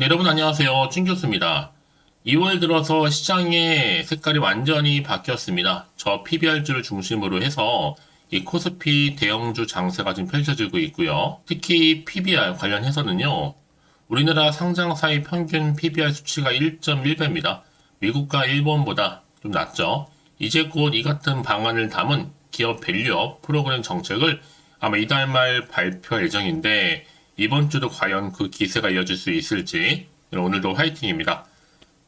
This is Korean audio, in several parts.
네, 여러분 안녕하세요. 찐 교수입니다. 2월 들어서 시장의 색깔이 완전히 바뀌었습니다. 저 PBR주를 중심으로 해서 이 코스피 대형주 장세가 지금 펼쳐지고 있고요. 특히 PBR 관련해서는요. 우리나라 상장사의 평균 PBR 수치가 1.1배입니다. 미국과 일본보다 좀 낮죠. 이제 곧 이 같은 방안을 담은 기업 밸류업 프로그램 정책을 아마 이달 말 발표 예정인데 이번 주도 과연 그 기세가 이어질 수 있을지 오늘도 화이팅입니다.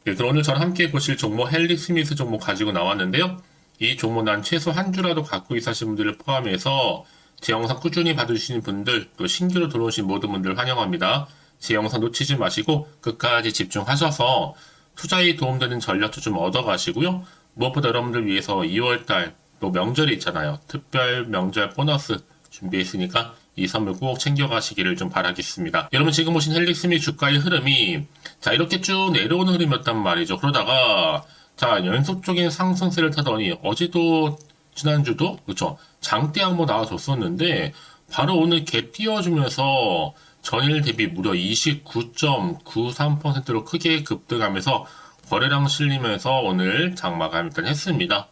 네, 그럼 오늘 저랑 함께 보실 종목 헬리 스미스 종목 가지고 나왔는데요. 이 종목 난 최소 한 주라도 갖고 있으신 분들을 포함해서 제 영상 꾸준히 봐주시는 분들 또 신규로 들어오신 모든 분들 환영합니다. 제 영상 놓치지 마시고 끝까지 집중하셔서 투자에 도움되는 전략도 좀 얻어가시고요. 무엇보다 여러분들 위해서 2월달 또 명절이 있잖아요. 특별 명절 보너스 준비했으니까 이 선물 꼭 챙겨가시기를 좀 바라겠습니다. 여러분 지금 보신 헬릭스미 주가의 흐름이 자 이렇게 쭉 내려오는 흐름이었단 말이죠. 그러다가 자 연속적인 상승세를 타더니 어제도 지난주도 그렇죠 장대 한번 나와줬었는데 바로 오늘 갭 띄워주면서 전일 대비 무려 29.93%로 크게 급등하면서 거래량 실리면서 오늘 장마가 일단 했습니다.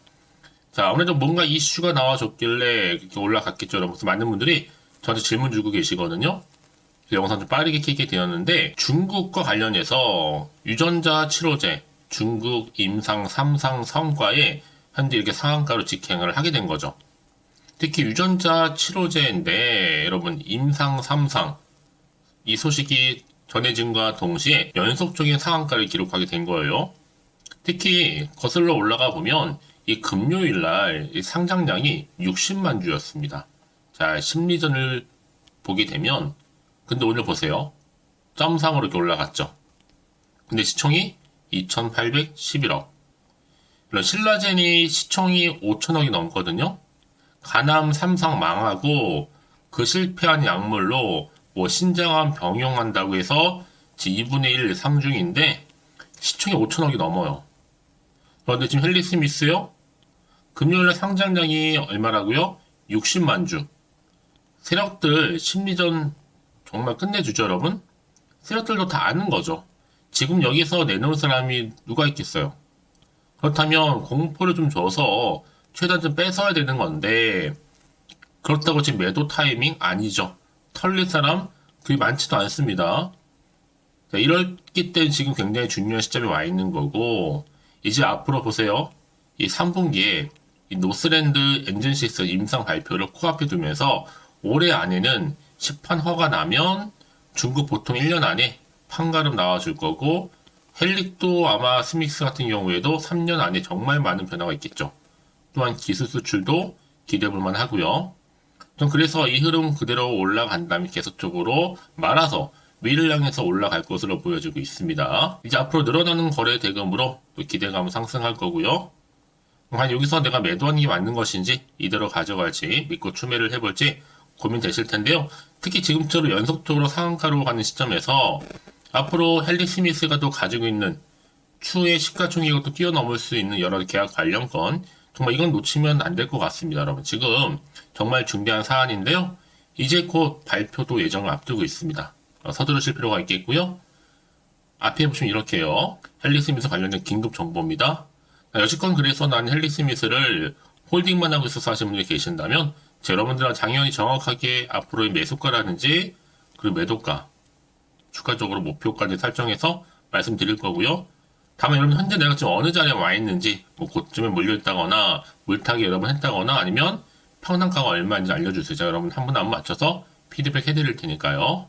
자, 아무래도 뭔가 이슈가 나와줬길래 이렇게 올라갔겠죠. 그래서 많은 분들이 저한테 질문 주고 계시거든요. 영상 좀 빠르게 키게 되었는데 중국과 관련해서 유전자 치료제 중국 임상 3상 성과에 현재 이렇게 상한가로 직행을 하게 된 거죠. 특히 유전자 치료제인데 여러분 임상 3상 이 소식이 전해진과 동시에 연속적인 상한가를 기록하게 된 거예요. 특히 거슬러 올라가 보면 이 금요일 날이 상장량이 60만 주였습니다. 자, 심리전을 보게 되면 근데 오늘 보세요. 점상으로 이렇게 올라갔죠. 근데 시총이 2,811억. 물론 신라젠이 시총이 5천억이 넘거든요. 가남 삼상 망하고 그 실패한 약물로 뭐 신장암 병용한다고 해서 2분의 1 상중인데 시총이 5천억이 넘어요. 그런데 지금 헬리 스미스요? 금요일날 상장량이 얼마라고요? 60만 주. 세력들 심리전 정말 끝내주죠, 여러분? 세력들도 다 아는 거죠. 지금 여기서 내놓을 사람이 누가 있겠어요? 그렇다면 공포를 좀 줘서 최대한 좀 뺏어야 되는 건데 그렇다고 지금 매도 타이밍 아니죠. 털릴 사람 그리 많지도 않습니다. 자, 이렇기 때문에 지금 굉장히 중요한 시점에 와 있는 거고 이제 앞으로 보세요. 이 3분기에 이 노스랜드 엔진시스 임상 발표를 코앞에 두면서 올해 안에는 시판 허가 나면 중국 보통 1년 안에 판가름 나와줄 거고 헬릭도 아마 스믹스 같은 경우에도 3년 안에 정말 많은 변화가 있겠죠. 또한 기술 수출도 기대해볼 만 하고요. 전 그래서 이 흐름 그대로 올라간다면 계속적으로 말아서 위를 향해서 올라갈 것으로 보여지고 있습니다. 이제 앞으로 늘어나는 거래 대금으로 또 기대감 상승할 거고요. 과연 여기서 내가 매도하는 게 맞는 것인지 이대로 가져갈지 믿고 추매를 해볼지 고민되실 텐데요. 특히 지금처럼 연속적으로 상한가로 가는 시점에서 앞으로 헬리 스미스가 또 가지고 있는 추후에 시가총액을 또 뛰어넘을 수 있는 여러 계약 관련권 정말 이건 놓치면 안 될 것 같습니다, 여러분. 지금 정말 중대한 사안인데요. 이제 곧 발표도 예정을 앞두고 있습니다. 어, 서두르실 필요가 있겠고요. 앞에 보시면 이렇게요. 헬리 스미스 관련된 긴급 정보입니다. 아, 여지껏 그래서 난 헬리 스미스를 홀딩만 하고 있어서 하시는 분이 계신다면 제 여러분들은 당연히 정확하게 앞으로의 매수가라든지 그리고 매도가 추가적으로 목표까지 설정해서 말씀드릴 거고요. 다만 여러분 현재 내가 지금 어느 자리에 와 있는지 뭐 고점에 몰려있다거나 물타기 여러 번 했다거나 아니면 평당가가 얼마인지 알려주세요. 제가 여러분 한 분 한 분 맞춰서 피드백 해드릴 테니까요.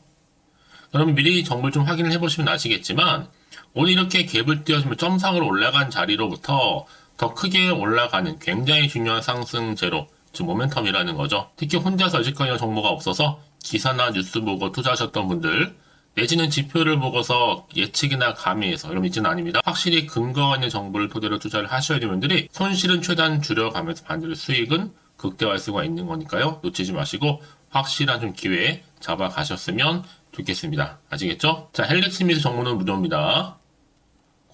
여러분 미리 정보를 좀 확인을 해보시면 아시겠지만 오늘 이렇게 갭을 띄워주면 점상으로 올라간 자리로부터 더 크게 올라가는 굉장히 중요한 상승제로 즉 모멘텀이라는 거죠. 특히 혼자서 여지껏 정보가 없어서 기사나 뉴스 보고 투자하셨던 분들 내지는 지표를 보고서 예측이나 감히해서 이런 이지는 아닙니다. 확실히 근거가 있는 정보를 토대로 투자를 하셔야 되는 분들이 손실은 최대한 줄여가면서 반대로 수익은 극대화할 수가 있는 거니까요. 놓치지 마시고 확실한 좀 기회에 잡아가셨으면 좋겠습니다. 아시겠죠? 자, 헬릭 스미스 정보는 무료입니다.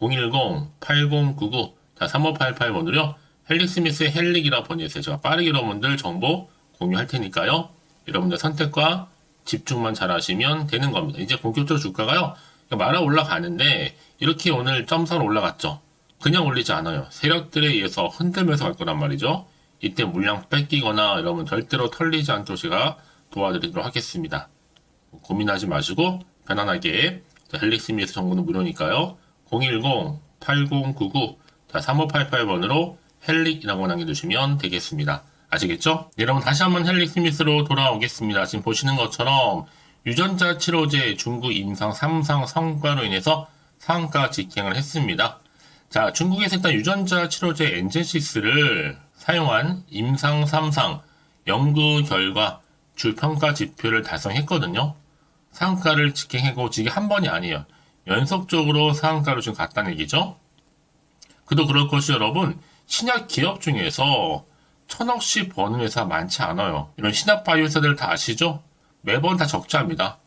010-8099 자, 3588번으로요. 헬릭 스미스의 헬릭이라 보내주세요. 제가 빠르게 여러분들 정보 공유할 테니까요. 여러분들 선택과 집중만 잘 하시면 되는 겁니다. 이제 본격적으로 주가가요. 말아 올라가는데 이렇게 오늘 점선 올라갔죠. 그냥 올리지 않아요. 세력들에 의해서 흔들면서 갈 거란 말이죠. 이때 물량 뺏기거나 여러분 절대로 털리지 않도록 제가 도와드리도록 하겠습니다. 고민하지 마시고 편안하게 자, 헬릭스미에서 정보는 무료니까요. 010-8099-3588번으로 헬릭이라고 남겨주시면 되겠습니다. 아시겠죠? 네, 여러분 다시 한번 헬릭 스미스로 돌아오겠습니다. 지금 보시는 것처럼 유전자 치료제 중국 임상 3상 성과로 인해서 상가 직행을 했습니다. 자, 중국에서 일단 유전자 치료제 엔제시스를 사용한 임상 3상 연구 결과 주 평가 지표를 달성했거든요. 상가를 직행하고 지금 한 번이 아니에요. 연속적으로 상가로 지금 갔다는 얘기죠. 그도 그럴 것이 여러분 신약 기업 중에서 천억씩 버는 회사 많지 않아요. 이런 신압 바이오 회사들 다 아시죠? 매번 다 적자입니다.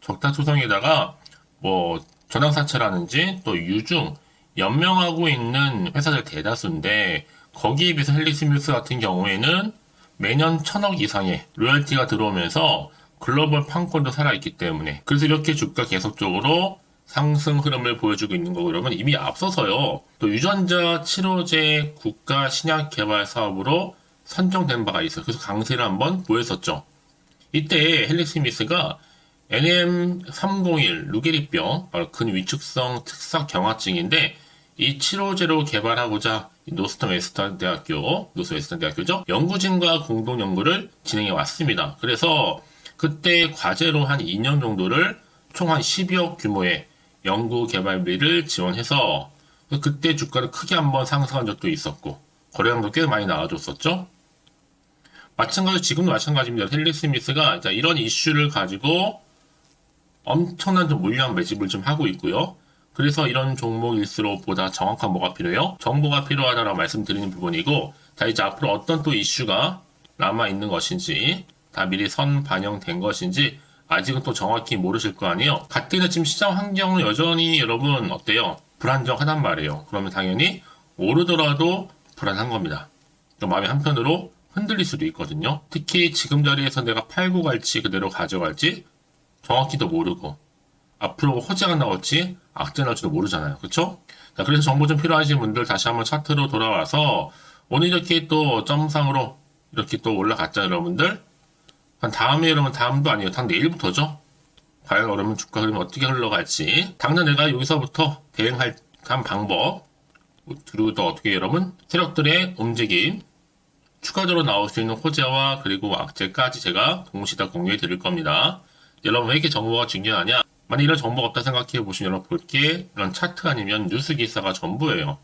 적자 투성에다가 뭐 전황사채라든지 또 유중 연명하고 있는 회사들 대다수인데 거기에 비해서 헬릭스뮤스 같은 경우에는 매년 천억 이상의 로열티가 들어오면서 글로벌 판권도 살아있기 때문에 그래서 이렇게 주가 계속적으로 상승 흐름을 보여주고 있는 거고 그러면 이미 앞서서요 또 유전자 치료제 국가 신약 개발 사업으로 선정된 바가 있어요. 그래서 강세를 한번 보였었죠. 이때 헬릭 스미스가 NM301 루게리병, 바로 근위축성 특사 경화증인데 이 치료제로 개발하고자 노스턴 웨스턴 대학교, 노스 웨스턴 대학교죠. 연구진과 공동 연구를 진행해 왔습니다. 그래서 그때 과제로 한 2년 정도를 총 한 12억 규모의 연구 개발비를 지원해서 그때 주가를 크게 한번 상승한 적도 있었고 거래량도 꽤 많이 나와줬었죠. 마찬가지로 지금도 마찬가지입니다. 헬리 스미스가 자, 이런 이슈를 가지고 엄청난 좀 물량 매집을 좀 하고 있고요. 그래서 이런 종목일수록 보다 정확한 뭐가 필요해요? 정보가 필요하다라고 말씀드리는 부분이고, 자, 이제 앞으로 어떤 또 이슈가 남아 있는 것인지, 다 미리 선 반영된 것인지, 아직은 또 정확히 모르실 거 아니에요? 같은 지금 시장 환경은 여전히 여러분 어때요? 불안정하단 말이에요. 그러면 당연히 오르더라도 불안한 겁니다. 또 마음이 한편으로 흔들릴 수도 있거든요. 특히 지금 자리에서 내가 팔고 갈지 그대로 가져갈지 정확히도 모르고 앞으로 호재가 나올지 악재 나올지도 모르잖아요. 그쵸? 자, 그래서 정보 좀 필요하신 분들 다시 한번 차트로 돌아와서 오늘 이렇게 또 점상으로 이렇게 또 올라갔죠, 여러분들. 한 다음에 여러분 다음도 아니에요. 당 내일부터죠. 과연 여러분 주가 흐름이 어떻게 흘러갈지 당장 내가 여기서부터 대응할 한 방법 그리고 또 어떻게 여러분 세력들의 움직임 추가적으로 나올 수 있는 호재와 그리고 악재까지 제가 동시에 다 공유해 드릴 겁니다. 여러분 왜 이렇게 정보가 중요하냐? 만약 이런 정보가 없다 생각해 보시면 여러분 볼게 이런 차트 아니면 뉴스 기사가 전부예요.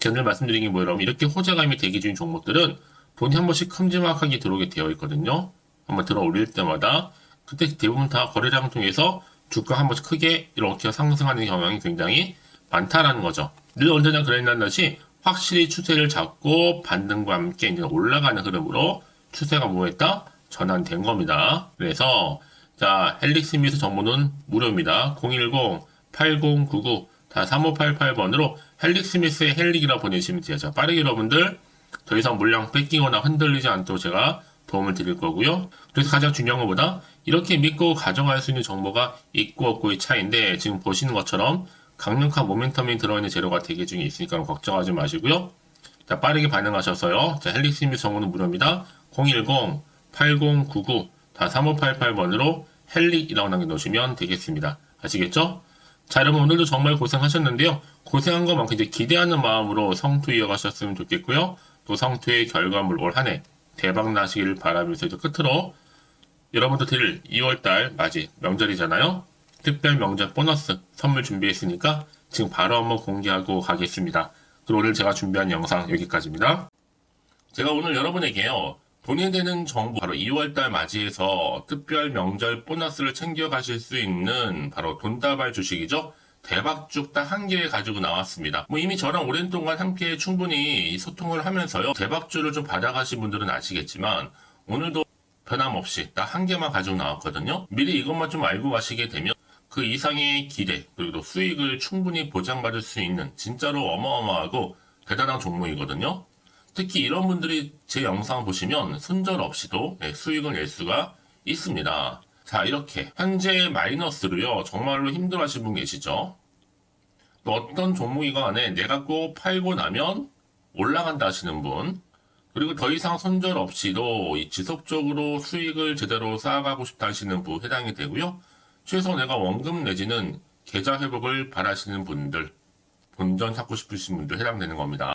제가 늘 말씀드린 게 뭐예요? 여러분 이렇게 호재감이 대기 중인 종목들은 돈이 한 번씩 큼지막하게 들어오게 되어 있거든요. 한번 들어 올릴 때마다 그때 대부분 다 거래량 통해서 주가 한 번씩 크게 이렇게 상승하는 경향이 굉장히 많다라는 거죠. 늘 언제나 그랬는 듯이 확실히 추세를 잡고 반등과 함께 이제 올라가는 흐름으로 추세가 뭐했다? 전환된 겁니다. 그래서 자 헬릭스 미스 정보는 무료입니다. 010-8099다 3588번으로 헬릭스 미스의 헬릭이라 보내시면 돼요. 자 빠르게 여러분들 더 이상 물량 뺏기거나 흔들리지 않도록 제가 도움을 드릴 거고요. 그래서 가장 중요한 것보다 이렇게 믿고 가져갈 수 있는 정보가 있고 없고의 차이인데 지금 보시는 것처럼 강력한 모멘텀이 들어있는 재료가 대기 중에 있으니까 걱정하지 마시고요. 자, 빠르게 반응하셔서요. 자, 헬릭스 미 정보는 무료입니다. 010-8099다 3588번으로 헬릭이라고 남겨놓으시면 되겠습니다. 아시겠죠? 자, 여러분 오늘도 정말 고생하셨는데요. 고생한 것만큼 이제 기대하는 마음으로 성투 이어가셨으면 좋겠고요. 또 성투의 결과물 올 한해 대박 나시길 바라면서 이제 끝으로 여러분도 드릴 2월달 맞이 명절이잖아요. 특별 명절 보너스 선물 준비했으니까 지금 바로 한번 공개하고 가겠습니다. 그리고 오늘 제가 준비한 영상 여기까지입니다. 제가 오늘 여러분에게요. 돈이 되는 정보 바로 2월달 맞이해서 특별 명절 보너스를 챙겨 가실 수 있는 바로 돈다발 주식이죠. 대박죽 딱 한 개 가지고 나왔습니다. 뭐 이미 저랑 오랜 동안 함께 충분히 소통을 하면서요. 대박주를 좀 받아가신 분들은 아시겠지만 오늘도 변함없이 딱 한 개만 가지고 나왔거든요. 미리 이것만 좀 알고 가시게 되면 그 이상의 기대 그리고 또 수익을 충분히 보장받을 수 있는 진짜로 어마어마하고 대단한 종목이거든요. 특히 이런 분들이 제 영상 보시면 순절 없이도 예, 수익을 낼 수가 있습니다. 자, 이렇게 현재 마이너스로요. 정말로 힘들어 하시는 분 계시죠? 또 어떤 종목이 간에 내가 꼭 팔고 나면 올라간다 하시는 분, 그리고 더 이상 손절 없이도 이 지속적으로 수익을 제대로 쌓아가고 싶다 하시는 분 해당이 되고요. 최소 내가 원금 내지는 계좌 회복을 바라시는 분들, 본전 찾고 싶으신 분들 해당되는 겁니다.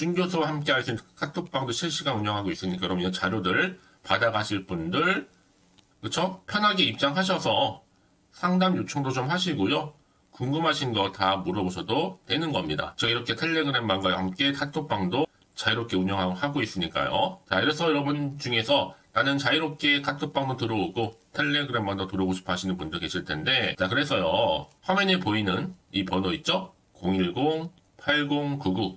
준 교수와 함께 할 수 있는 카톡방도 실시간 운영하고 있으니까 여러분 이 자료들 받아가실 분들 그쵸? 편하게 입장하셔서 상담 요청도 좀 하시고요. 궁금하신 거 다 물어보셔도 되는 겁니다. 저 이렇게 텔레그램방과 함께 카톡방도 자유롭게 운영하고 있으니까요. 자, 이래서 여러분 중에서 나는 자유롭게 카톡방도 들어오고 텔레그램방도 들어오고 싶어 하시는 분들 계실 텐데, 자, 그래서요. 화면에 보이는 이 번호 있죠? 010-8099,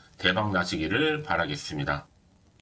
대박 나시기를 바라겠습니다.